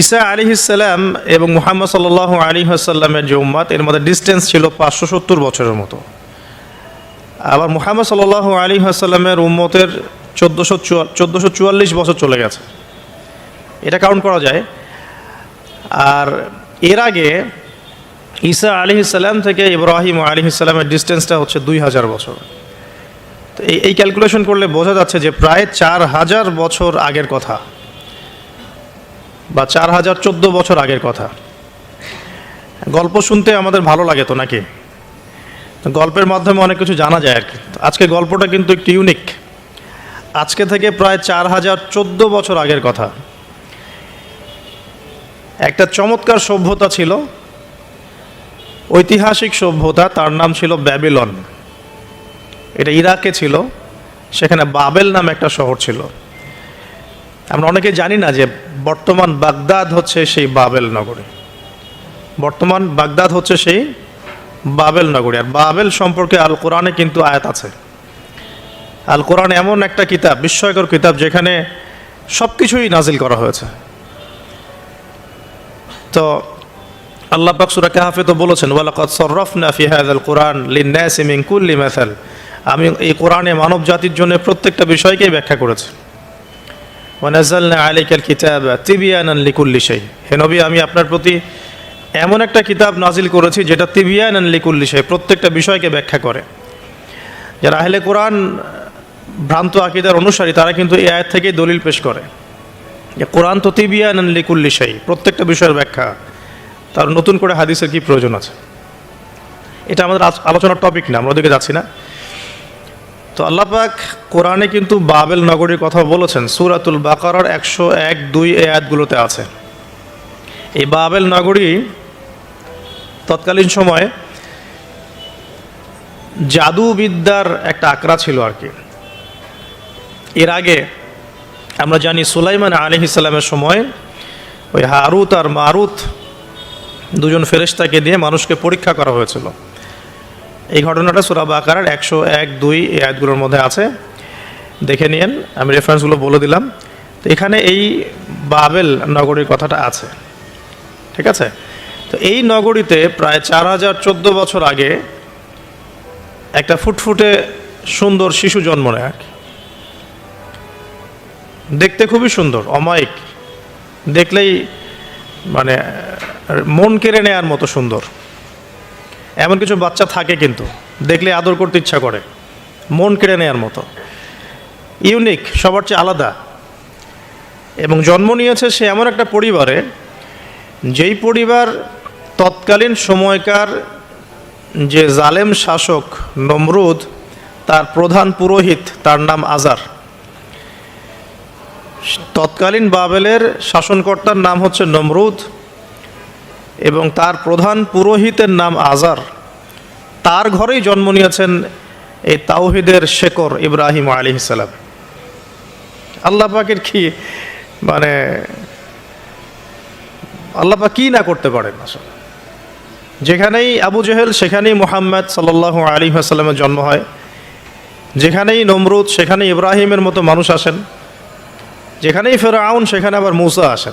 ঈসা আলী ইসাল্লাম এবং মুহাম্মদ সাল্লাহ আলী আসাল্লামের যে উম্মাদ এর মধ্যে ডিস্টেন্স ছিল পাঁচশো সত্তর বছরের মতো। আবার মুহাম্মদ সাল্লাহ আলী আসাল্লামের উম্মতের চোদ্দোশো চোদ্দোশো চুয়াল্লিশ বছর চলে গেছে। এটা কাউন্ট করা যায়। আর এর আগে ঈসা আলী ইসাল্লাম থেকে ইব্রাহিম আলী ইসাল্লামের ডিস্টেন্সটা হচ্ছে দুই হাজার বছর। তো এই এই ক্যালকুলেশন করলে বোঝা যাচ্ছে যে প্রায় চার হাজার বছর আগের কথা। বা চার হাজার চোদ্দ বছর আগের কথা। গল্প শুনতে আমাদের ভালো লাগে তো নাকি? গল্পের মাধ্যমে অনেক কিছু জানা যায় আর কি। আজকে গল্পটা কিন্তু একটু ইউনিক আজকে থেকে প্রায় চার হাজার চোদ্দ বছর আগের কথা। একটা চমৎকার সভ্যতা ছিল। ঐতিহাসিক সভ্যতা, তার নাম ছিল ব্যাবিলন। এটা ইরাকে ছিল। সেখানে বাবেল নামে একটা শহর ছিল। আমরা অনেকে জানি না যে বর্তমান বাগদাদ হচ্ছে সেই বাবেল নগরী। বর্তমান বাগদাদ হচ্ছে সেই বাবেল নগরী। আর বাবেল সম্পর্কে আল কোরআনে কিন্তু আয়াত আছে। আল কোরআন এমন একটা কিতাব, বিস্ময়কর কিতাব, যেখানে সব কিছুই নাজিল করা হয়েছে। তো আল্লাহ পাক সূরা কাহাফে তো বলেছেন, ওয়ালাকাদ সররাফনা ফি হাযাল কোরআন লিন-নাসি কুল্লি মাসাল। আমি এই কোরআনে মানব জাতির জন্য প্রত্যেকটা বিষয়কেই ব্যাখ্যা করেছি। ওয়ানাজ্জালনা আলাইকাল কিতাবা তিবিয়ানান লিকুল্লি শাই। হে নবী, আমি আপনার প্রতি এমন একটা কিতাব নাজিল করেছি যেটা তিবিয়ানান লিকুল্লি শাই, প্রত্যেকটা বিষয়কে ব্যাখ্যা করে। যারা আহলে কোরআন ভ্রান্ত আকিদার অনুসারী, তারা কিন্তু এই আয়াত থেকেই দলিল পেশ করে যে কোরআন তো তিবিয়ানান লিকুল্লি শাই, প্রত্যেকটা বিষয়ের ব্যাখ্যা। তার নতুন করে হাদিসের কি প্রয়োজন আছে? এটা আমাদের আলোচনার টপিক না, আমরা ওদিকে যাচ্ছি না। তো আল্লাহ পাক কোরআনে কিন্তু বাবেল নগরীর কথা বলেছেন। সুরাতুল বাকারার একশো এক দুই এ আয়াতগুলোতে আছে। এই বাবেল নগরী তৎকালীন সময়ে জাদুবিদ্যার একটা আকড়া ছিল আর কি। এর আগে আমরা জানি সুলাইমান আলী ইসলামের সময় ওই হারুত আর মারুত দুজন ফেরেশতাকে দিয়ে মানুষকে পরীক্ষা করা হয়েছিল। এই ঘটনাটা সুরা বাকারার একশো এক, দুই এই আয়াতগুলোর মধ্যে আছে। দেখে নিয়েন, আমি রেফারেন্সগুলো বলে দিলাম। তো এখানে এই বাবেল নগরীর কথাটা আছে। ঠিক আছে? তো এই নগরীতে প্রায় চার হাজার চোদ্দ বছর আগে একটা ফুটফুটে সুন্দর শিশু জন্ম নেয়। দেখতে খুবই সুন্দর, অমায়িক। দেখলেই মানে মন কেড়ে নেয়ার মতো সুন্দর। এমন কিছু বাচ্চা থাকে কিন্তু, দেখলে আদর করতে ইচ্ছা করে, মন কেড়ে নেয়ার মতো। ইউনিক, সবার চেয়ে আলাদা। এবং জন্ম নিয়েছে সে এমন একটা পরিবারে, যেই পরিবার তৎকালীন সময়কার যে জালেম শাসক নমরুদ, তার প্রধান পুরোহিত, তার নাম আজার। তৎকালীন বাবেলের শাসনকর্তার নাম হচ্ছে নমরুদ। এবং তার প্রধান পুরোহিতের নাম আজার। তার ঘরেই জন্ম নিয়েছেন এই তাওহিদের শেকর ইব্রাহিম আলী সালাম। আল্লাহ পাকের কি মানে আল্লাহ কি না করতে পারেন আসলে? যেখানেই আবু জেহেল, সেখানেই মোহাম্মদ সাল্লাহ আলী আসাল্লামের জন্ম হয়। যেখানেই নমরুদ সেখানে ইব্রাহিমের মতো মানুষ আসেন। যেখানেই ফেরাউন, সেখানে আবার মূসা আসেন।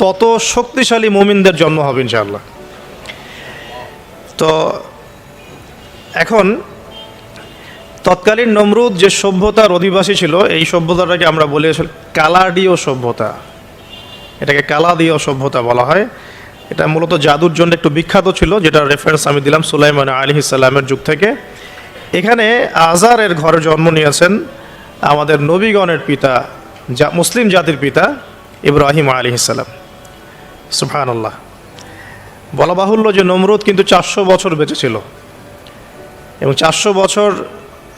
তত শক্তিশালী মুমিনদের জন্ম হবে ইনশাআল্লাহ। তো এখন তৎকালীন নমরুদ যে সভ্যতার অধিবাসী ছিল, এই সভ্যতাটাকে আমরা বলি কালাডীয় সভ্যতা। এটাকে কালাদীয় সভ্যতা বলা হয়। এটা মূলত জাদুর জন্য একটু বিখ্যাত ছিল যেটা রেফারেন্স আমি দিলাম সুলাইমান আলী ইসাল্লামের যুগ থেকে। এখানে আজারের ঘরে জন্ম নিয়েছেন আমাদের নবীগণের পিতা, যা মুসলিম জাতির পিতা ইব্রাহিম আলী ইসাল্লাম সুফান আল্লাহ বলা বাহুল্য যে নমরুদ কিন্তু চারশো বছর বেঁচে ছিল। এবং চারশো বছর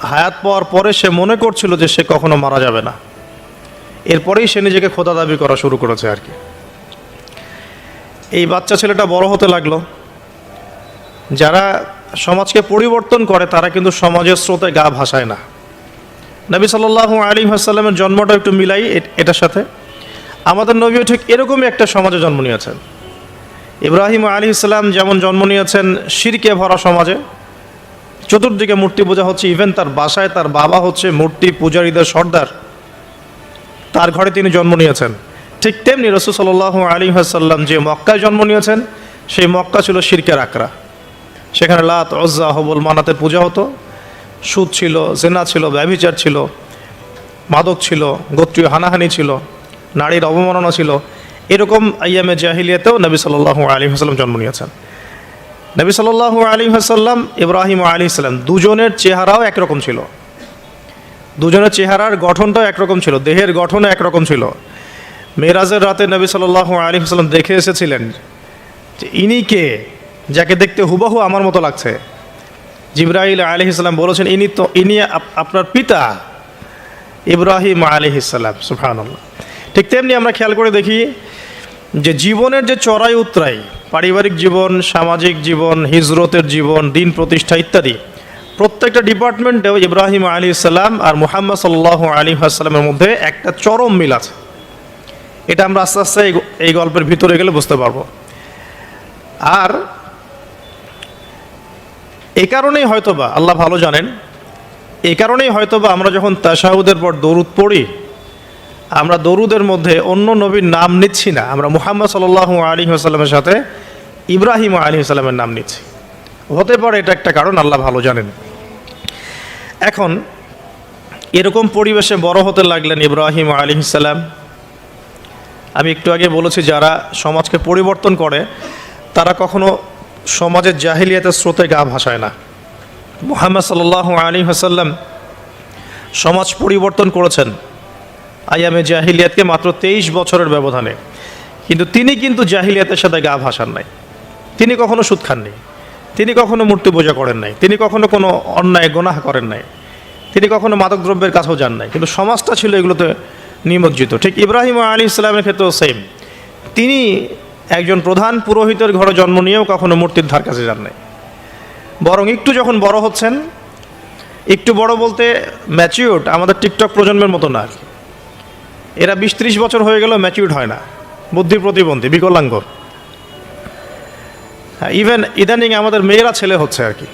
হায়াত পাওয়ার পরে সে মনে করছিল যে সে কখনো মারা যাবে না। এরপরেই সে নিজেকে খোদা দাবি করা শুরু করেছে আর কি। এই বাচ্চা ছেলেটা বড় হতে লাগল। যারা সমাজকে পরিবর্তন করে, তারা কিন্তু সমাজের স্রোতে গা ভাসায় না। নবী সাল্লাহ আলী হাসাল্লামের জন্মটা একটু মিলাই এটার সাথে। আমাদের নবীও ঠিক এরকমই একটা সমাজে জন্ম নিয়েছেন। ইব্রাহিম আলী ইসলাম যেমন জন্ম নিয়েছেন শিরকে ভরা সমাজে, চতুর্দিকে মূর্তি পূজা হচ্ছে ইভেন তার বাসায় তার বাবা হচ্ছে মূর্তি পূজারীদের সর্দার, তার ঘরে তিনি জন্ম নিয়েছেন। ঠিক তেমনি রসুল সাল্লাহ আলী হাসাল্লাম যে মক্কায় জন্ম নিয়েছেন, সেই মক্কা ছিল শিরকের আকরা সেখানে লাত অজ্জা হবল, মানাতের পূজা হতো। সুদ ছিল, জেনা ছিল, ব্যভিচার ছিল, মাদক ছিল, গোত্রীয় হানাহানি ছিল। নারীর অবমাননা ছিল। এরকম আইয়ামে জাহিলিয়াতেও নবী সাল্লাহ আলী হাসাল্লাম জন্ম নিয়েছেন। নবী সাল্লাহ আলী হাসাল্লাম ইব্রাহিম আলী ইসলাম দুজনের চেহারাও একরকম ছিল। দুজনের চেহারার গঠনটাও একরকম ছিল, দেহের গঠনও একরকম ছিল। মেরাজের রাতে নবী সাল্লাহ আলী হাসাল্লাম দেখে এসেছিলেন যে ইনি কে, যাকে দেখতে হুবাহু আমার মতো লাগছে। জিব্রাহিল আলী ইসলাম বলেছেন, ইনি তো, ইনি আপনার পিতা ইব্রাহিম আলী ইসলাম সুফানুল্লাহ ঠিক তেমনি আমরা খেয়াল করে দেখি যে জীবনের যে চড়াই উতরাই, পারিবারিক জীবন, সামাজিক জীবন, হিজরতের জীবন, দিন প্রতিষ্ঠা ইত্যাদি, প্রত্যেকটা ডিপার্টমেন্টেও ইব্রাহিম আলী ইসলাম আর মুহাম্মদ সাল্লাহ আলী আসসালামের মধ্যে একটা চরম মিল আছে। এটা আমরা আস্তে আস্তে এই গল্পের ভিতরে গেলে বুঝতে পারব। আর এই কারণেই হয়তোবা, আল্লাহ ভালো জানেন এই কারণেই হয়তোবা আমরা যখন তাশাহুদের পর দরুদ পড়ি আমরা দরুদের মধ্যে অন্য নবীর নাম নিচ্ছি না। আমরা মুহাম্মদ সাল্লাহ আলী আসাল্লামের সাথে ইব্রাহিম আলী আসাল্লামের নাম নিচ্ছি। হতে পারে এটা একটা কারণ, আল্লাহ ভালো জানেন। এখন এরকম পরিবেশে বড় হতে লাগলেন ইব্রাহিম আলী সাল্লাম আমি একটু আগে বলেছি, যারা সমাজকে পরিবর্তন করে, তারা কখনো সমাজের জাহিলিয়াতের স্রোতে গা ভাসায় না। মুহাম্মদ সাল্লাহ আলী হাসাল্লাম সমাজ পরিবর্তন করেছেন। আয়ামে জাহিলিয়াতকে মাত্র তেইশ বছরের ব্যবধানে। কিন্তু তিনি কিন্তু জাহিলিয়াতের সাথে গা ভাসান নাই। তিনি কখনো সুদ খাননি। তিনি কখনো মূর্তি পূজা করেন নাই। তিনি কখনো কোনো অন্যায়, গোনাহ করেন নাই। তিনি কখনো মাদকদ্রব্যের কাছেও যান নাই। কিন্তু সমাজটা ছিল এগুলোতে নিমজ্জিত। ঠিক ইব্রাহিম আলী ইসলামের ক্ষেত্রেও সেম তিনি একজন প্রধান পুরোহিতের ঘরে জন্ম নিয়েও কখনো মূর্তির ধার কাছে যান নাই। বরং একটু যখন বড় হচ্ছেন, একটু বড় বলতে ম্যাচিউর্ড আমাদের টিকটক প্রজন্মের মতো না আর কি। এরা বিশ ত্রিশ বছর হয়ে গেলেও ম্যাচিউর্ড হয় না। বুদ্ধি প্রতিবন্ধী, বিকলাঙ্গ। হ্যাঁ ইভেন ইদানিং আমাদের মেয়েরা ছেলে হচ্ছে আর কি।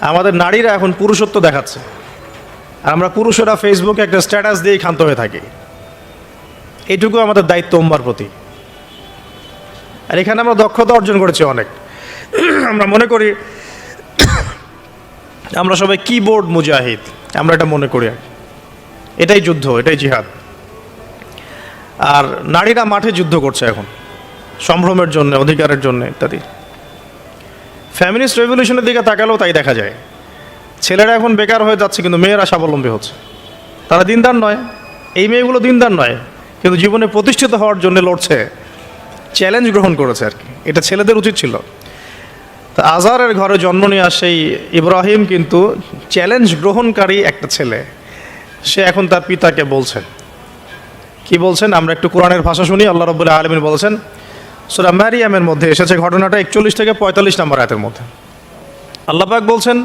আমাদের নারীরা এখন পুরুষত্ব দেখাচ্ছে। আর আমরা পুরুষেরা ফেসবুকে একটা স্ট্যাটাস দিয়ে ক্ষান্ত হয়ে থাকি। এটুকু আমাদের দায়িত্ব উম্মার প্রতি। আর এখানে আমরা দক্ষতা অর্জন করেছি অনেক। আমরা মনে করি, আমরা সবাই কিবোর্ড মুজাহিদ। আমরা এটা মনে করি। এটাই যুদ্ধ, এটাই জিহাদ। আর নারীরা মাঠে যুদ্ধ করছে এখন। সম্ভ্রমের জন্য, অধিকারের জন্য ইত্যাদি। ফ্যামিলিস্ট রেভলিউশনের দিকে তাকালেও তাই দেখা যায়। ছেলেরা এখন বেকার হয়ে যাচ্ছে, কিন্তু মেয়েরা স্বাবলম্বী হচ্ছে। তারা দিনদার নয়। এই মেয়েগুলো দিনদার নয়, কিন্তু জীবনে প্রতিষ্ঠিত হওয়ার জন্য লড়ছে। চ্যালেঞ্জ গ্রহণ করেছে আর কি। এটা ছেলেদের উচিত ছিল। তা আজারের ঘরে জন্ম নেওয়া সেই ইব্রাহিম কিন্তু চ্যালেঞ্জ গ্রহণকারী একটা ছেলে। সে এখন তার পিতাকে বলছেন কি বলছেন? আমরা একটু কোরআনের ভাষা শুনি, আল্লাহ রবুল্লাহ আলমিন বলছেন, সুরা ম্যারিয়ামের মধ্যে এসেছে ঘটনাটা একচল্লিশ থেকে পঁয়তাল্লিশ নম্বর আয়াতের মধ্যে। আল্লাহ পাক বলছেন,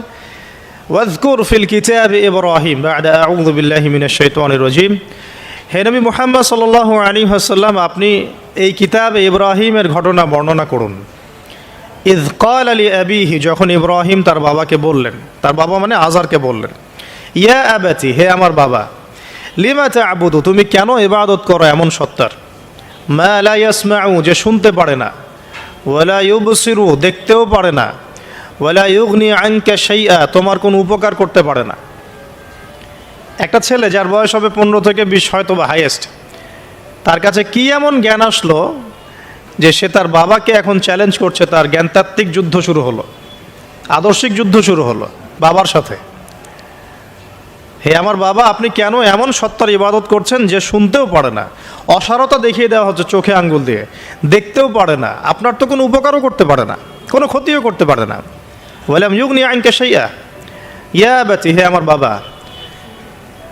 ওয়াজকুর ফিল কিতাব ইব্রাহিম বাদা আউযু বিল্লাহি মিনাশ শাইতানির রাজিম। হে নবী মুহাম্মদ সাল্লাল্লাহু আলাইহি ওয়াসাল্লাম, আপনি এই কিতাবে ইব্রাহিমের ঘটনা বর্ণনা করুন। ইজ কাল আলী আবিহি, যখন ইব্রাহিম তার বাবাকে বললেন, তার বাবা মানে আজারকে বললেন, ইয়া আবাতি, হে আমার বাবা লিমা আবুদু তুমি কেন ইবাদত করো এমন সত্তার? মা যে শুনতে পারে না। ওয়ালা ইউবসিরু, দেখতেও পারে না। ওয়ালা ইউগনি আনকা শাইআ, তোমার কোনো উপকার করতে পারে না। একটা ছেলে যার বয়স হবে পনেরো থেকে বিশ হয়তো বা হাইয়েস্ট তার কাছে কি এমন জ্ঞান আসলো যে সে তার বাবাকে এখন চ্যালেঞ্জ করছে, তার জ্ঞানতাত্ত্বিক যুদ্ধ শুরু হলো। আদর্শিক যুদ্ধ শুরু হলো বাবার সাথে। হে আমার বাবা, আপনি কেন এমন সত্তার ইবাদত করছেন যে শুনতেও পারে না? অসারতা দেখিয়ে দেওয়া হচ্ছে চোখে আঙ্গুল দিয়ে। দেখতেও পারে না। আপনার তো কোনো উপকারও করতে পারে না। কোনো ক্ষতিও করতে পারে না। বললাম ইউগ নিয়ে আইনকে সেইয়া ইয়া ব্যাচি হে আমার বাবা।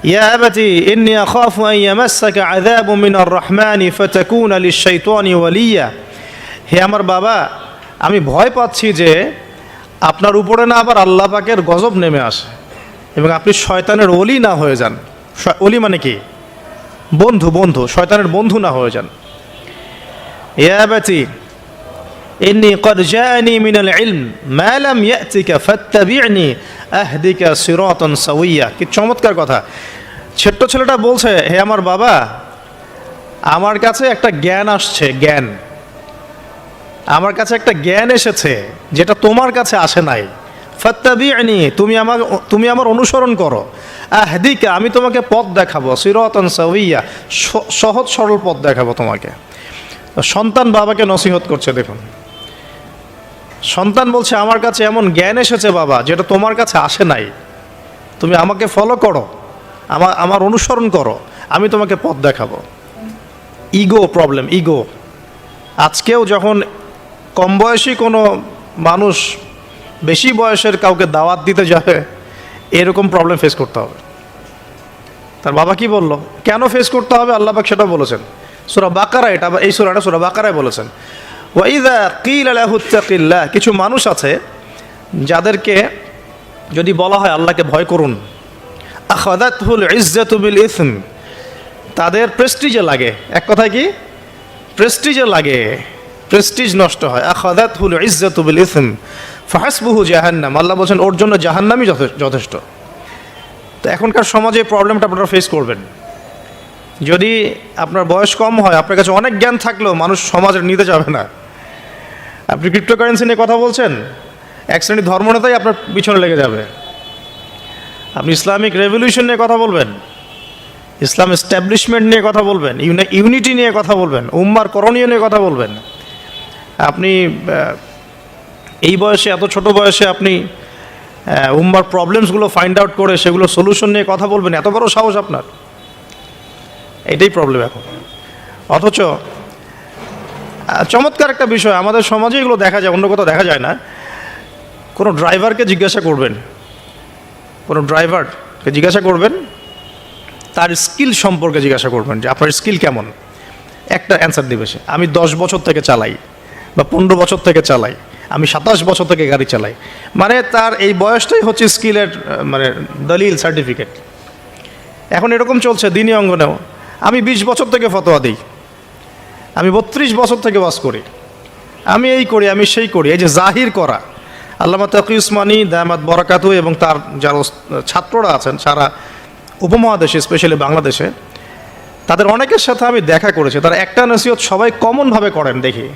ইয়া বেচি ইন্নিয়া খফ ইয়ামাসাকে আযাব মিনার রহমানি ফাতাকুন আলি শাইতানি ওয়ালিয়া। হে আমার বাবা, আমি ভয় পাচ্ছি যে আপনার উপরে না আবার আল্লাহ পাকের গজব নেমে আসে। এবং আপনি শয়তানের অলি না হয়ে যান। অলি মানে কি? বন্ধু বন্ধু, শয়তানের বন্ধু না হয়ে যান। ইয়াবাতি ইন্নি কদ জানি মিনাল ইলম, মা লাম ইয়াতিকা ফাত্তাবি'নি আহদিকা সিরাতান সাওয়িয়া। কি চমৎকার কথা। ছোট্ট ছেলেটা বলছে, হে আমার বাবা, আমার কাছে একটা জ্ঞান আসছে, জ্ঞান। আমার কাছে একটা জ্ঞান এসেছে, যেটা তোমার কাছে আসে নাই। ফাত্তাবিআনি তুমি আমার তুমি আমার অনুসরণ করো। আহদিকা, আমি তোমাকে পথ দেখাবো, সিরাতান সাউইয়া সহজ সরল পথ দেখাবো তোমাকে। সন্তান বাবাকে নসিহত করছে, দেখুন। সন্তান বলছে, আমার কাছে এমন জ্ঞান এসেছে বাবা, যেটা তোমার কাছে আসে নাই। তুমি আমাকে ফলো করো আমার আমার অনুসরণ করো, আমি তোমাকে পথ দেখাবো। ইগো প্রবলেম ইগো আজকেও যখন কম বয়সী কোনো মানুষ বেশি বয়সের কাউকে দাওয়াত দিতে যাবে, এরকম প্রবলেম ফেস করতে হবে। তার বাবা কি বলল? কেন ফেস করতে হবে? আল্লাহ পাক সেটা বলেছেন। সুরা বাকারা এটা, এই সুরাটা সুরা বাকারায় বলেছেন। ওয়াইদা কিল আলাহুত্তাকিল্লাহ কিছু মানুষ আছে যাদেরকে যদি বলা হয় আল্লাহকে ভয় করুন আখাদাতুল ইজ্জাতুবিল ইসম, তাদের প্রেস্টিজে লাগে। এক কথায় কি? প্রেস্টিজে লাগে। প্রেস্টিজ নষ্ট হয়। আখাদাত হুল ইজ্জাতুবিল ইসম ফাহাসবুহু জাহান্নাম, আল্লাহ বলছেন, ওর জন্য জাহান্নামই যথে- যথেষ্ট। তো এখনকার সমাজে প্রবলেমটা আপনারা ফেস করবেন। যদি আপনার বয়স কম হয়, আপনার কাছে অনেক জ্ঞান থাকলেও মানুষ সমাজের নিতে যাবে না। আপনি ক্রিপ্টোকারেন্সি নিয়ে কথা বলছেন, এক শ্রেণির ধর্মনেতাই আপনার পিছনে লেগে যাবে। আপনি ইসলামিক রেভলিউশন নিয়ে কথা বলবেন, ইসলাম এস্টাবলিশমেন্ট নিয়ে কথা বলবেন, ইউনি- ইউনিটি নিয়ে কথা বলবেন, উম্মার করণীয় নিয়ে কথা বলবেন। আপনি এই বয়সে, এত ছোট বয়সে আপনি উম্মার প্রবলেমসগুলো ফাইন্ড আউট করে সেগুলো সলিউশন নিয়ে কথা বলবেন, এত বড় সাহস আপনার। এটাই প্রবলেম এখন। অথচ চমৎকার একটা বিষয়, আমাদের সমাজে এগুলো দেখা যায়, অন্য কোথাও দেখা যায় না। কোনো ড্রাইভারকে জিজ্ঞাসা করবেন, কোনো ড্রাইভারকে জিজ্ঞাসা করবেন, তার স্কিল সম্পর্কে জিজ্ঞাসা করবেন যে, আপনার স্কিল কেমন? একটা অ্যান্সার দিবে সে, আমি দশ বছর থেকে চালাই বা পনেরো বছর থেকে চালাই। আমি সাতাশ বছর থেকে গাড়ি চালাই। মানে তার এই বয়সটাই হচ্ছে স্কিলের মানে দলিল সার্টিফিকেট এখন এরকম চলছে দিনী অঙ্গনেও। আমি বিশ বছর থেকে ফতোয়া দিই। আমি বত্রিশ বছর থেকে বাস করি। আমি এই করি, আমি সেই করি, এই যে জাহির করা। আল্লামা তকি উসমানী দায়ামাত বরাকাতু এবং তার যারা ছাত্ররা আছেন, সারা উপমহাদেশে, স্পেশালি বাংলাদেশে, তাদের অনেকের সাথে আমি দেখা করেছি। তারা একটা নসিহত সবাই কমনভাবে করেন দেখি।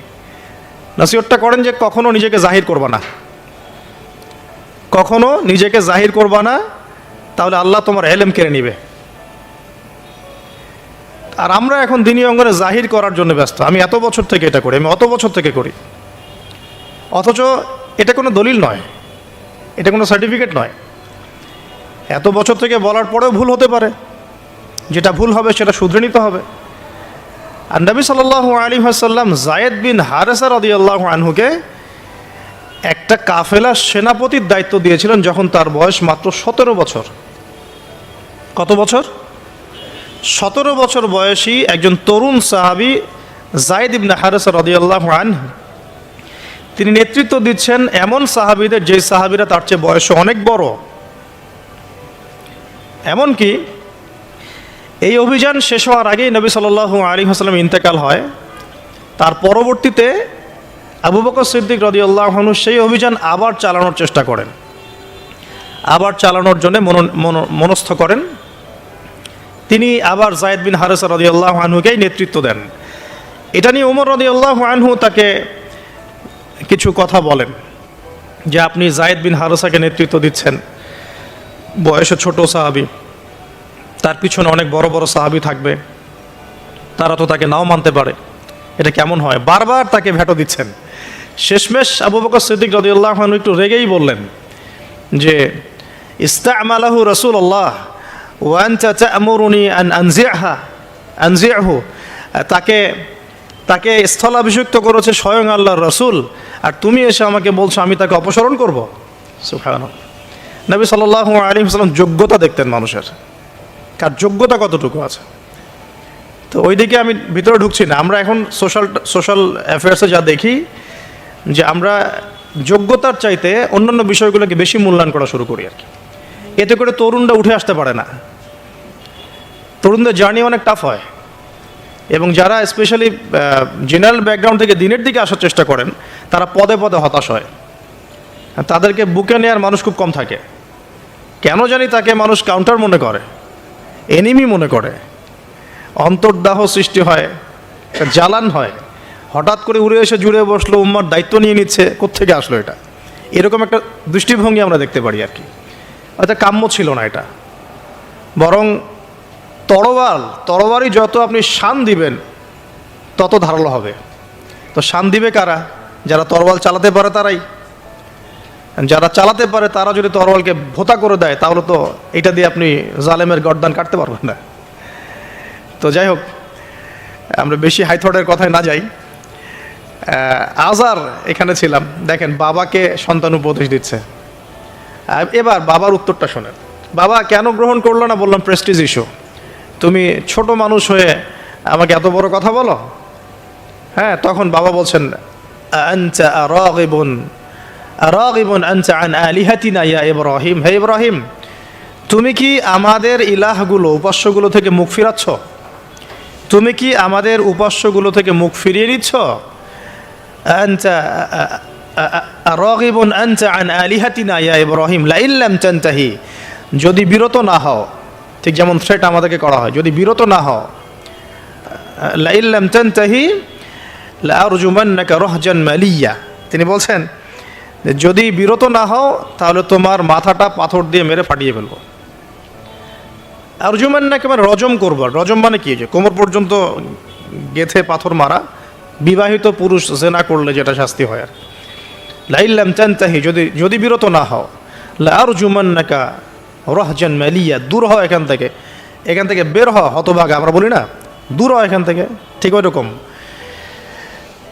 নসিহতটা করেন যে কখনো নিজেকে জাহির করবা না। কখনো নিজেকে জাহির করবা না, তাহলে আল্লাহ তোমার এলেম কেড়ে নিবে। আর আমরা এখন দিনী অঙ্গনে জাহির করার জন্য ব্যস্ত। আমি এত বছর থেকে এটা করি, আমি অত বছর থেকে করি। অথচ এটা কোনো দলিল নয়, এটা কোনো সার্টিফিকেট নয়। এত বছর থেকে বলার পরেও ভুল হতে পারে। যেটা ভুল হবে সেটা শুধরে নিতে হবে। আর নবী সাল্লাহ আলী হাসাল্লাম জায়েদ বিন হারেসা রদি আল্লাহ আনহুকে একটা কাফেলা সেনাপতির দায়িত্ব দিয়েছিলেন যখন তার বয়স মাত্র সতেরো বছর। কত বছর? সতেরো বছর বয়সী একজন তরুণ সাহাবি জায়দ ইবনে হারেসা রদিয়াল্লাহ আন তিনি নেতৃত্ব দিচ্ছেন এমন সাহাবিদের যে সাহাবিরা তার চেয়ে বয়সে অনেক বড়। এমনকি এই অভিযান শেষ হওয়ার আগেই নবী সাল্লাহ আলী হাসলাম ইন্তেকাল হয়। তার পরবর্তীতে আবু বকর সিদ্দিক রদিউল্লাহনু সেই অভিযান আবার চালানোর চেষ্টা করেন। আবার চালানোর জন্য মনো- মনো- মনস্থ করেন। তিনি আবার জায়দ বিন হারেসা রদিউল্লাহ আনহুকেই নেতৃত্ব দেন। এটা নিয়ে উমর রদিউল্লাহ আনহু তাকে কিছু কথা বলেন যে আপনি জায়দ বিন হারেসাকে নেতৃত্ব দিচ্ছেন। বয়সে ছোট সাহাবি। তার পিছনে অনেক বড় বড় সাহাবি থাকবে। তারা তো তাকে নাও মানতে পারে। এটা কেমন হয়? বারবার তাকে ভেটো দিচ্ছেন। শেষমেশ আবু বকর সিদ্দিক রদিউল্লাহ একটু রেগেই বললেন যে, ইস্তামালাহু রসুল আল্লাহ ওয়ান্তা তা'মুরুনি আন আনজিআহা, আনজিআহু। তাকে তাকে স্থলাভিষিক্ত করেছে স্বয়ং আল্লাহর রসুল। আর তুমি এসে আমাকে বলছো আমি তাকে অপসারণ করব। সুবহানাল্লাহ। নবী সাল্লাল্লাহু আলাইহি ওয়াসাল্লাম যোগ্যতা দেখতেন মানুষের। কার যোগ্যতা কতটুকু আছে? তো ওইদিকে আমি ভিতরে ঢুকছি না। আমরা এখন সোশ্যাল সোশ্যাল অ্যাফেয়ার্সে যা দেখি, যে আমরা যোগ্যতার চাইতে অন্যান্য বিষয়গুলোকে বেশি মূল্যায়ন করা শুরু করি আর কি। এতে করে তরুণরা উঠে আসতে পারে না। তরুণদের জার্নি অনেক টাফ হয়। এবং যারা স্পেশালি জেনারেল ব্যাকগ্রাউন্ড থেকে দিনের দিকে আসার চেষ্টা করেন, তারা পদে পদে হতাশ হয়। তাদেরকে বুকে নেওয়ার মানুষ খুব কম থাকে। কেন জানি তাকে মানুষ কাউন্টার মনে করে। এনিমি মনে করে। অন্তর্দাহ সৃষ্টি হয়, জ্বালান হয়। হঠাৎ করে উড়ে এসে জুড়ে বসল, উম্মার দায়িত্ব নিয়ে নিচ্ছে, কোত্থেকে আসলো এটা? এরকম একটা দৃষ্টিভঙ্গি আমরা দেখতে পারি আর কি। আচ্ছা কাম্য ছিল না এটা। বরং তরোয়াল তরোয়ারই যত আপনি শান দিবেন, তত ধারালো হবে। তো শান দিবে কারা? যারা তরোয়াল চালাতে পারে তারাই। যারা চালাতে পারে, তারা যদি তরোয়ালকে ভোতা করে দেয়, তাহলে তো এটা দিয়ে আপনি জালেমের গর্দান কাটতে পারবেন না। তো যাই হোক, আমরা বেশি হাইথটের কথায় না যাই। আজার এখানে ছিলাম। দেখেন, বাবাকে সন্তান উপদেশ দিচ্ছে। এবার বাবার উত্তরটা শোনেন। বাবা, কেন গ্রহণ করল না? বললাম প্রেস্টিজ ইস্যু তুমি ছোট মানুষ হয়ে আমাকে এত বড় কথা বলো? হ্যাঁ তখন বাবা বলছেন, আনতা রাগিবুন রাগিবুন আনতা আন আলিহাতিনা ইয়া ইব্রাহিম। হে ইব্রাহিম, তুমি কি আমাদের ইলাহগুলো, উপাস্যগুলো থেকে মুখ ফিরাচ্ছ? তুমি কি আমাদের উপাস্যগুলো থেকে মুখ ফিরিয়ে নিচ্ছ? আনতা রাগিবুন আনতা আন আলিহাতিনা ইয়া ইব্রাহিম। লা ইল্লাম তানতাহি। যদি বিরত না হও, ঠিক যেমন থ্রেট আমাদেরকে করা হয়, যদি বিরত না হও লা ইল্লাম তানতাহি, লা আরজুমান্নাকা রাহজান মালিয়া। তিনি বলছেন যদি বিরত না হও, তাহলে তোমার মাথাটা পাথর দিয়ে মেরে ফাটিয়ে ফেলব। আরজুমান্নাকে মানে রজম করব। রজম মানে কি? যে কোমর পর্যন্ত গেথে পাথর মারা, বিবাহিত পুরুষ জেনা করলে যেটা শাস্তি হয় আর লাইল্লাম চান্তাহি যদি যদি বিরত না হও জুমান নাকা রহজান মালিয়া, দূর হও এখান থেকে। এখান থেকে বের হও, হতভাগা, আমরা বলি না, দূর হও এখান থেকে, ঠিক ওই রকম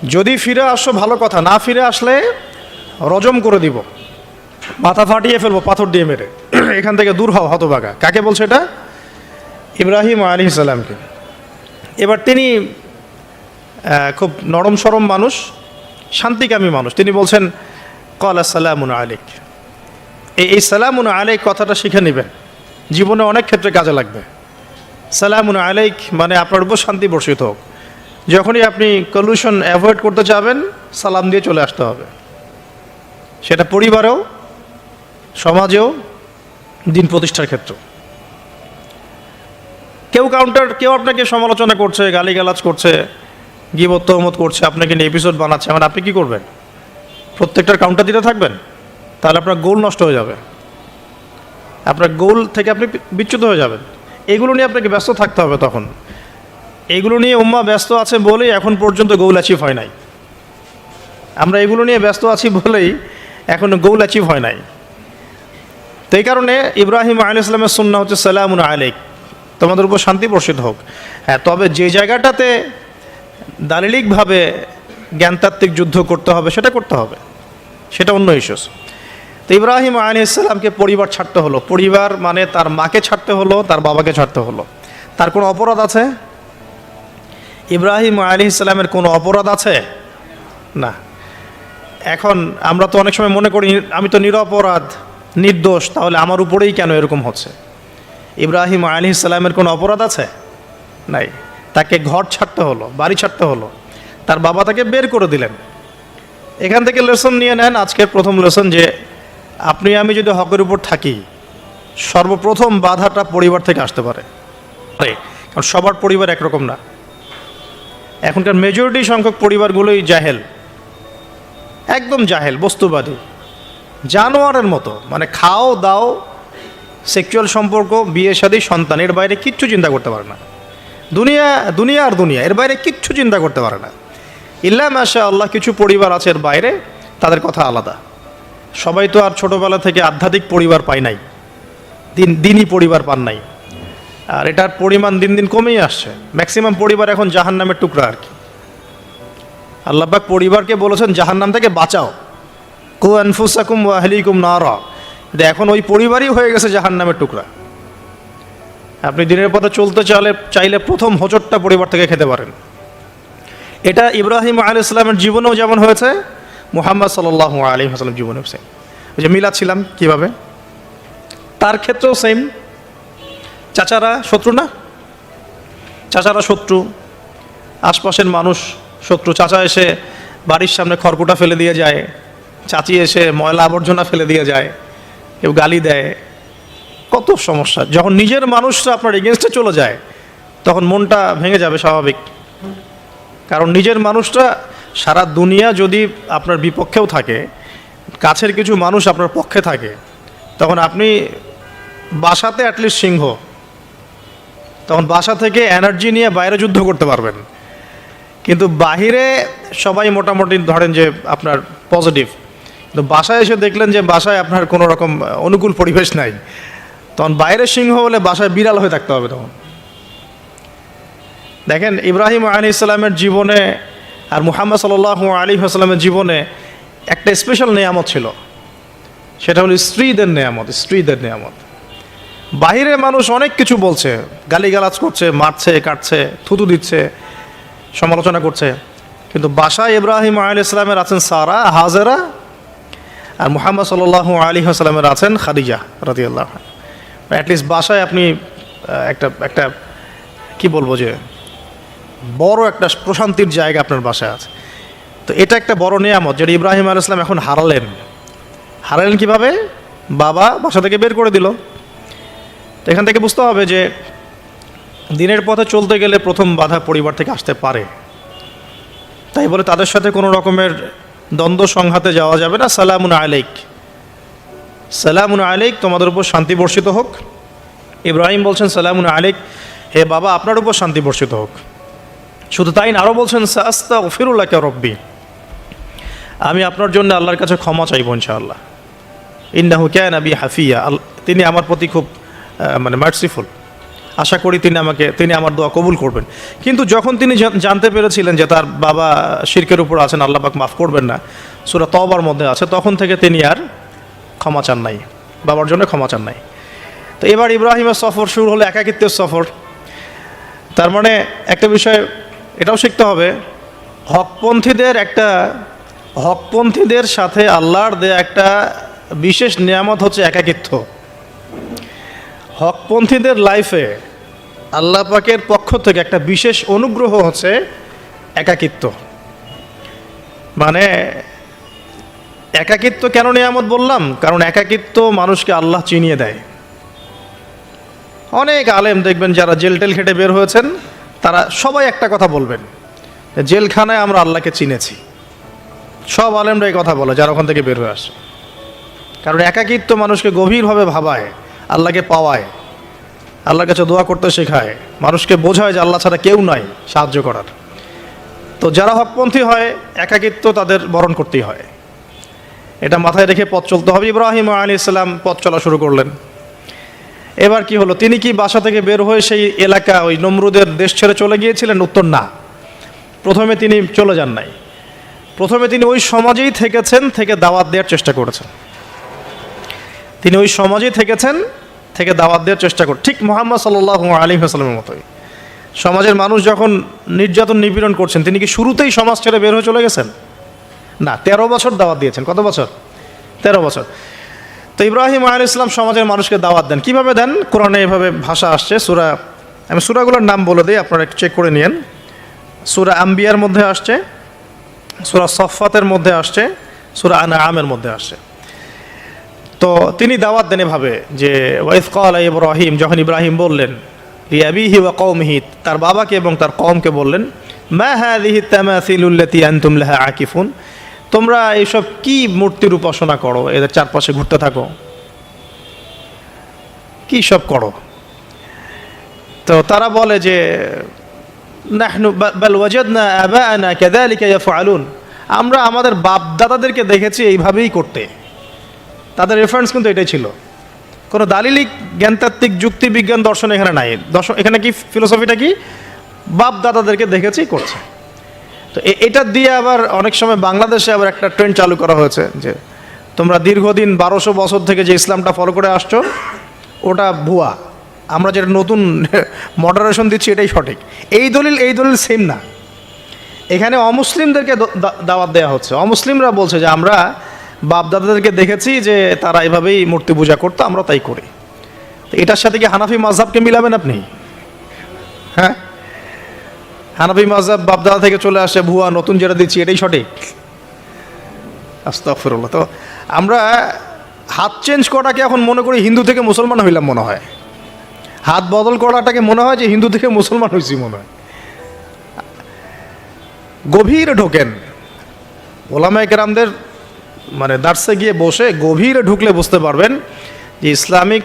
যদি ফিরে আসো, ভালো কথা, না ফিরে আসলে রজম করে দিব। মাথা ফাটিয়ে ফেলব, পাথর দিয়ে মেরে। এখান থেকে দূর হও, হতভাগা। কাকে বলছে এটা? ইব্রাহিম আলী সালামকে। এবার তিনি খুব নরম সরম মানুষ, শান্তিকামী মানুষ। তিনি বলছেন কল সালামুন আলিক এই এই সালামুন আলাইক কথাটা শিখে নেবেন। জীবনে অনেক ক্ষেত্রে কাজে লাগবে। সালামুন আলাইক মানে আপনার উপর শান্তি বর্ষিত হোক। যখনই আপনি কলুশন অ্যাভয়েড করতে চাবেন সালাম দিয়ে চলে আসতে হবে। সেটা পরিবারেও, সমাজেও, দিন প্রতিষ্ঠার ক্ষেত্র কেউ কাউন্টার কেউ আপনাকে সমালোচনা করছে, গালিগালাজ করছে, গিবত তহমত করছে, আপনাকে নিয়ে এপিসোড বানাচ্ছে মানে আপনি কি করবেন? প্রত্যেকটার কাউন্টার দিতে থাকবেন, তাহলে আপনার গোল নষ্ট হয়ে যাবে। আপনার গোল থেকে আপনি বিচ্যুত হয়ে যাবেন। এগুলো নিয়ে আপনাকে ব্যস্ত থাকতে হবে তখন। এগুলো নিয়ে উম্মা ব্যস্ত আছে বলেই এখন পর্যন্ত গোল অ্যাচিভ হয় নাই। আমরা এগুলো নিয়ে ব্যস্ত আছি বলেই এখন গোল অ্যাচিভ হয় নাই। তো এই কারণে ইব্রাহিম আলী ইসলামের সুন্না হচ্ছে সালামুন আলেক তোমাদের উপর শান্তি বর্ষিত হোক। হ্যাঁ তবে যে জায়গাটাতে দালিলিকভাবে জ্ঞানতাত্ত্বিক যুদ্ধ করতে হবে, সেটা করতে হবে। সেটা অন্য ইস্যুস তো ইব্রাহিম আলী ইসলামকে পরিবার ছাড়তে হলো। পরিবার মানে তার মাকে ছাড়তে হলো, তার বাবাকে ছাড়তে হলো। তার কোনো অপরাধ আছে? ইব্রাহিম আলী ইসলামের কোনো অপরাধ আছে? না। এখন আমরা তো অনেক সময় মনে করি, আমি তো নিরপরাধ, নির্দোষ, তাহলে আমার উপরেই কেন এরকম হচ্ছে? ইব্রাহিম আলী ইসলামের কোনো অপরাধ আছে? নাই। তাকে ঘর ছাড়তে হলো, বাড়ি ছাড়তে হলো। তার বাবা তাকে বের করে দিলেন। এখান থেকে লেসন নিয়ে নেন আজকের প্রথম লেসন যে, আপনি, আমি যদি হকের উপর থাকি, সর্বপ্রথম বাধাটা পরিবার থেকে আসতে পারে। কারণ সবার পরিবার একরকম না। এখনকার মেজরিটি সংখ্যক পরিবারগুলোই জাহেল। একদম জাহেল, বস্তুবাদী। জানোয়ারের মতো মানে খাও, দাও সেক্সুয়াল সম্পর্ক, বিয়ে, শাদী, সন্তান, এর বাইরে কিচ্ছু চিন্তা করতে পারে না। দুনিয়া দুনিয়া আর দুনিয়া, এর বাইরে কিচ্ছু চিন্তা করতে পারে না। ইল্লা মাশা আল্লাহ কিছু পরিবার আছে এর বাইরে, তাদের কথা আলাদা। সবাই তো আর ছোটোবেলা থেকে আধ্যাত্মিক পরিবার পায় নাই। দিন, দিনই পরিবার পান নাই। আর এটার পরিমাণ দিন দিন কমেই আসছে। ম্যাক্সিমাম পরিবার এখন জাহান নামের টুকরা আর কি। আল্লাহবাক পরিবারকে বলেছেন জাহান নাম থেকে বাঁচাও। কু আনফুসাকুম ওয়াহলিকুম নারা। কিন্তু এখন ওই পরিবারই হয়ে গেছে জাহান নামের টুকরা। আপনি দিনের পথে চলতে চাইলে চাইলে প্রথম হোঁচটটা পরিবার থেকে খেতে পারেন। এটা ইব্রাহিম আলী ইসলামের জীবনেও যেমন হয়েছে, মুহাম্মদ সাল্লাহ আলী হাসলাম জীবনেও সেম যে মিলাচ্ছিলাম কীভাবে? তার ক্ষেত্রেও সেম চাচারা শত্রু না? চাচারা শত্রু, আশপাশের মানুষ শত্রু চাচা এসে বাড়ির সামনে খড়কুটা ফেলে দিয়ে যায়, চাচি এসে ময়লা আবর্জনা ফেলে দিয়ে যায়, কেউ গালি দেয়। কত সমস্যা। যখন নিজের মানুষরা আপনার এগেনস্টে চলে যায়, তখন মনটা ভেঙে যাবে স্বাভাবিক। কারণ নিজের মানুষটা সারা দুনিয়া যদি আপনার বিপক্ষেও থাকে, কাছের কিছু মানুষ আপনার পক্ষে থাকে, তখন আপনি বাসাতে অ্যাটলিস্ট সিংহ। তখন বাসা থেকে এনার্জি নিয়ে বাইরে যুদ্ধ করতে পারবেন। কিন্তু বাহিরে সবাই মোটামুটি ধরেন যে আপনার পজিটিভ কিন্তু বাসায় এসে দেখলেন যে বাসায় আপনার কোনো রকম অনুকূল পরিবেশ নাই। তখন বাইরের সিংহ হলে বাসায় বিড়াল হয়ে থাকতে হবে তখন। দেখেন ইব্রাহিম আলী ইসলামের জীবনে আর মুহাম্মদ সাল আলী আসলামের জীবনে একটা স্পেশাল নেয়ামত ছিল। সেটা হলো স্ত্রীদের নেয়ামত স্ত্রীদের নেয়ামত। বাহিরে মানুষ অনেক কিছু বলছে। গালিগালাজ করছে, মারছে, কাটছে, থুতু দিচ্ছে। সমালোচনা করছে। কিন্তু বাসায় ইব্রাহিম আলী ইসলামের আছেন সারা, হাজেরা, আর মুহাম্মদ সাল আলী আসলামের আছেন খাদিজা রাদিয়াল্লাহ অ্যাটলিস্ট বাসায় আপনি একটা একটা, কি বলব যে, বড় একটা প্রশান্তির জায়গা আপনার বাসায় আছে। তো এটা একটা বড় নিয়ামত যেটা ইব্রাহিম আল ইসলাম এখন হারালেন। হারালেন কীভাবে? বাবা বাসা থেকে বের করে দিল। তো এখান থেকে বুঝতে হবে যে দিনের পথে চলতে গেলে প্রথম বাধা পরিবার থেকে আসতে পারে। তাই বলে তাদের সাথে কোনো রকমের দ্বন্দ্ব সংঘাতে যাওয়া যাবে না। সালামুন আলাইক। সালামুন আলাইক, তোমাদের উপর শান্তি বর্ষিত হোক। ইব্রাহিম বলছেন, সালামুন আলাইক, হে বাবা, আপনার উপর শান্তি বর্ষিত হোক। শুধু তাই না আরও বলছেন সাস্তা ফিরুল্লাহ কে রব্বি। আমি আপনার জন্য আল্লাহর কাছে ক্ষমা চাইব ইনশাআল্লাহ। ইন্নাহু ক্যান আবি হাফিয়া। তিনি আমার প্রতি খুব মানে মার্সিফুল আশা করি তিনি আমাকে, তিনি আমার দোয়া কবুল করবেন। কিন্তু যখন তিনি জানতে পেরেছিলেন যে তার বাবা শিরকের উপর আছেন, আল্লাহ পাক মাফ করবেন না, সুরা তবার মধ্যে আছে, তখন থেকে তিনি আর ক্ষমা চান নাই। বাবার জন্য ক্ষমা চান নাই। তো এবার ইব্রাহিমের সফর শুরু হলো একাকিত্বের সফর। তার মানে একটা বিষয়, এটাও শিখতে হবে, হকপন্থীদের একটা, হকপন্থীদের সাথে আল্লাহর দেয়া একটা বিশেষ নিয়ামত হচ্ছে একাকিত্ব। হকপন্থীদের লাইফে আল্লাহ পাকের পক্ষ থেকে একটা বিশেষ অনুগ্রহ হচ্ছে একাকিত্ব। মানে একাকিত্ব কেন নিয়ামত বললাম? কারণ একাকিত্ব মানুষকে আল্লাহ চিনিয়ে দেয়। অনেক আলেম দেখবেন যারা জেল টেল খেটে বের হয়েছেন, তারা সবাই একটা কথা বলবেন জেলখানায় আমরা আল্লাহকে চিনেছি। সব আলেমরা এই কথা বলে, যারা ওখান থেকে বের হয়ে আসে। কারণ একাকিত্ব মানুষকে গভীরভাবে ভাবায়, আল্লাহকে পাওয়ায়। আল্লাহর কাছে দোয়া করতে শেখায়। মানুষকে বোঝায় যে আল্লাহ ছাড়া কেউ নাই সাহায্য করার। তো যারা হকপন্থী হয়, একাকিত্ব তাদের বরণ করতেই হয়। এটা মাথায় রেখে পথ চলতে হবে। ইব্রাহিম আলী ইসলাম পথ চলা শুরু করলেন। এবার কি হলো? তিনি কি বাসা থেকে বের হয়ে সেই এলাকা, ওই নমরুদের দেশ ছেড়ে চলে গিয়েছিলেন? উত্তর না। প্রথমে তিনি চলে যান নাই। প্রথমে তিনি ওই সমাজেই থেকেছেন, থেকে দাওয়াত দেওয়ার চেষ্টা করেছেন। তিনি ওই সমাজেই থেকেছেন থেকে দাওয়াত দেওয়ার চেষ্টা করেন ঠিক মোহাম্মদ সাল্লাহ আলী হাসলামের মতোই। সমাজের মানুষ যখন নির্যাতন নিপীড়ন করছেন, তিনি কি শুরুতেই সমাজ ছেড়ে বের হয়ে চলে গেছেন? না, তেরো বছর দাওয়াত দিয়েছেন। কত বছর? তেরো বছর। তো ইব্রাহিম আল ইসলাম সমাজের মানুষকে দাওয়াত দেন। কীভাবে দেন? কোরআনে এভাবে ভাষা আসছে, সুরা আমি সুরাগুলোর নাম বলে দিই, আপনারা একটু চেক করে নিন সুরা আম্বিয়ার মধ্যে আসছে, সুরা সফাতের মধ্যে আসছে, সুরা আনা আমের মধ্যে আসছে। তো তিনি দাওয়াত দেন এভাবে যে ওয়াইফ কল ইব্রাহিম, যখন ইব্রাহিম বললেন রিয়াবিহি ওয়া কৌমিহি তার বাবাকে এবং তার কমকে বললেন, মা হাদিহি তামাসিলুল্লাতি আনতুম লাহা আকিফুন, তোমরা এইসব কি মূর্তির উপাসনা করো? এদের চারপাশে ঘুরতে থাকো। কি সব করো? তো তারা বলে যে আমরা আমাদের বাপ দাদাদেরকে দেখেছি এইভাবেই করতে। তাদের রেফারেন্স কিন্তু এটাই ছিল। কোনো দালিলিক জ্ঞানতাত্ত্বিক যুক্তি বিজ্ঞান দর্শন এখানে নাই। দর্শন এখানে কি ফিলোসফিটা কি? বাপ দাদাদেরকে দেখেছি, করছে। তো এটা দিয়ে আবার অনেক সময় বাংলাদেশে আবার একটা ট্রেন্ড চালু করা হয়েছে যে তোমরা দীর্ঘদিন বারোশো বছর থেকে যে ইসলামটা ফলো করে আসছো, ওটা ভুয়া। আমরা যেটা নতুন মডারেশন দিচ্ছি, এটাই সঠিক। এই দলিল এই দলিল সেম না। এখানে অমুসলিমদেরকে দাওয়াত দেওয়া হচ্ছে। অমুসলিমরা বলছে যে আমরা বাপদাদাদেরকে দেখেছি যে তারা এভাবেই মূর্তি পূজা করতো, আমরা তাই করি। এটার সাথে কি হানাফি মাজহাবকে মিলাবেন আপনি? হ্যাঁ? হানাফি মাজহাব বাপদাদা থেকে চলে আসে, ভুয়া, নতুন যেটা দিচ্ছি, এটাই সঠিক? আস্তাগফিরুল্লাহ। তো আমরা হাত চেঞ্জ করাটাকে এখন মনে করি হিন্দু থেকে মুসলমান হইলাম মনে হয়। হাত বদল করাটাকে মনে হয় যে হিন্দু থেকে মুসলমান হয়েছি মনে হয়। গভীরে ঢোকেন। ওলামায় কেরামদের মানে দার্সে গিয়ে বসে গভীরে ঢুকলে বুঝতে পারবেন যে ইসলামিক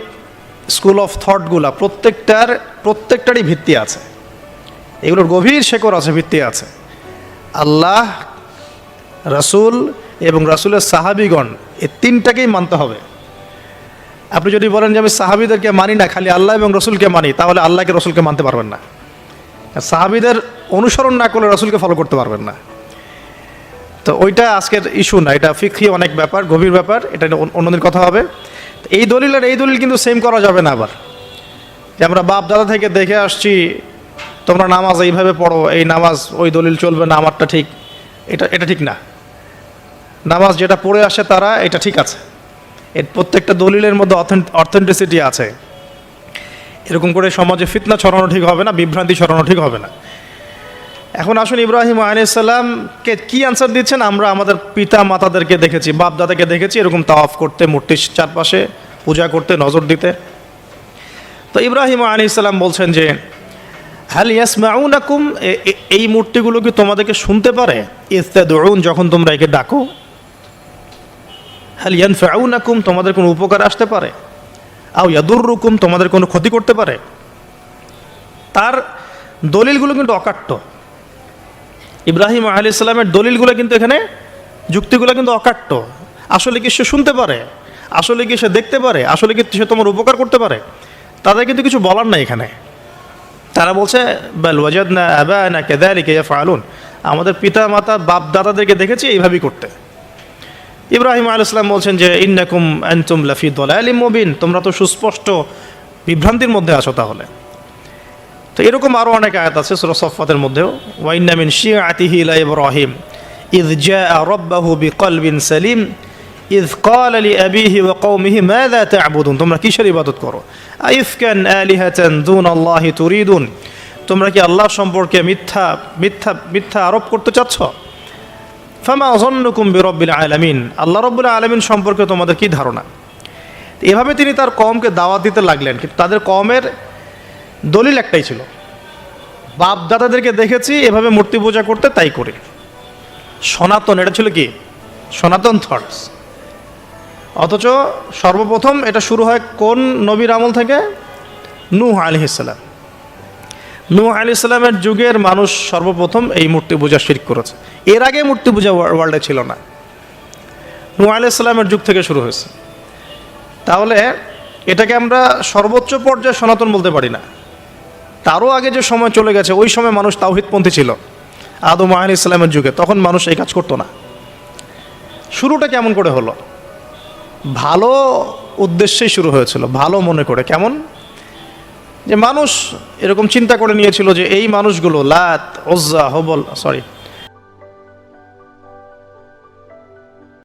স্কুল অফ থটগুলা প্রত্যেকটার, প্রত্যেকটারই ভিত্তি আছে। এগুলোর গভীর শেকড় আছে, ভিত্তি আছে। আল্লাহ, রাসূল এবং রাসূলের সাহাবিগণ এই তিনটাকেই মানতে হবে। আপনি যদি বলেন যে আমি সাহাবিদেরকে মানি না, খালি আল্লাহ এবং রসুলকে মানি, তাহলে আল্লাহকে রসুলকে মানতে পারবেন না। সাহাবিদের অনুসরণ না করলে রসুলকে ফলো করতে পারবেন না। তো ওইটা আজকের ইস্যু না, এটা ফিক্রি অনেক ব্যাপার, গভীর ব্যাপার, এটা অন্য- অন্যদিন কথা হবে। এই দলিল আর এই দলিল কিন্তু সেম করা যাবে না আবার। যে আমরা বাপ দাদা থেকে দেখে আসছি, তোমরা নামাজ এইভাবে পড়ো, এই নামাজ, ওই দলিল চলবে না, আমারটা ঠিক। এটা এটা ঠিক না। নামাজ যেটা পড়ে আসে তারা, এটা ঠিক আছে। এর প্রত্যেকটা দলিলের মধ্যে অথেন্টিসিটি আছে। এরকম করে সমাজে ফিতনা ছড়ানো ঠিক হবে না, বিভ্রান্তি ছড়ানো ঠিক হবে না। এখন আসুন ইব্রাহিম আলাইসাল্লামকে কি আনসার দিচ্ছেন? আমরা আমাদের পিতা মাতাদেরকে দেখেছি বাপ দাদাকে দেখেছি, এরকম তাওয়াফ করতে মূর্তির চারপাশে পূজা করতে, নজর দিতে। তো ইব্রাহিম আলাইসাল্লাম বলছেন যে হ্যাল ইয়াসমাউনাকুম? এই মূর্তিগুলো কি তোমাদেরকে শুনতে পারে? ইস্তাদউন, যখন তোমরা একে ডাকো। হ্যাল ইয়ানফাউনাকুম? তোমাদের কোনো উপকার আসতে পারে। আও ইয়াদুররুকুম তোমাদের কোনো ক্ষতি করতে পারে। তার দলিলগুলো কিন্তু অকাট্য। ইব্রাহিম আলী ইসলামের দলিলগুলো কিন্তু এখানে, যুক্তিগুলো কিন্তু অকাট্য। আসলে কি সে শুনতে পারে? আসলে কি সে দেখতে পারে? আসলে কি সে তোমার উপকার করতে পারে? তাদের কিন্তু কিছু বলার নাই এখানে। তারা বলছে, বেল ওয়াজাদ না না কে আমাদের পিতা মাতা বাপ দাদাদেরকে দেখেছি এইভাবেই করতে। ইব্রাহিম আল ইসলাম বলছেন যে, ইন্নাকুম আনতুম লাফি দলায়ালি মুবিন। তোমরা তো সুস্পষ্ট বিভ্রান্তির মধ্যে আছো তাহলে। তো এরকম আরও অনেক আয়াত আছে সুরা সফাতের মধ্যেও। ওয়াইন্না মিন শিয়াতিহি ইলা ইব্রাহিম। জাআ রাব্বাহু বিকলবিন সালিম। ইয ক্বালা লিআবিহি ওয়া কওমিহি, মাযা তা'বুদুন? তোমরা কিসের ইবাদত করো? আইফকান আলিহাতান দুনাল্লাহি তুরিদুন? তোমরা কি আল্লাহ সম্পর্কে মিথ্যা মিথ্যা মিথ্যা আরোপ করতে চাচ্ছ? ফামা জন্নুকুম বিরব্বিল আলামিন? আল্লাহ রব্বুল আলামিন সম্পর্কে তোমাদের কি ধারণা? এভাবে তিনি তার কমকে দাওয়াত দিতে লাগলেন। কিন্তু তাদের কমের দলিল একটাই ছিল। বাপ দাদাদেরকে দেখেছি, এভাবে মূর্তি পূজা করতে তাই করি। সনাতন, এটা ছিল কি? সনাতন থটস অথচ সর্বপ্রথম এটা শুরু হয় কোন নবীর আমল থেকে? নূহ আলিহিসাল্লাম নূহ আলি ইসলামের যুগের মানুষ সর্বপ্রথম এই মূর্তি পূজা শিরক করেছে। এর আগে মূর্তি পূজা ওয়ার্ল্ডে ছিল না। নূহ আলি ইসলামের যুগ থেকে শুরু হয়েছে। তাহলে এটাকে আমরা সর্বোচ্চ পর্যায়ে সনাতন বলতে পারি না। তারও আগে যে সময় চলে গেছে, ওই সময় মানুষ তাওহিদপন্থী ছিল। আদম আহ ইসলামের যুগে, তখন মানুষ এই কাজ করতো না। শুরুটা কেমন করে হলো? ভালো উদ্দেশ্যেই শুরু হয়েছিল, ভালো মনে করে। কেমন? যে মানুষ এরকম চিন্তা করে নিয়েছিল যে এই মানুষগুলো, লাত ওজ্জা হবল সরি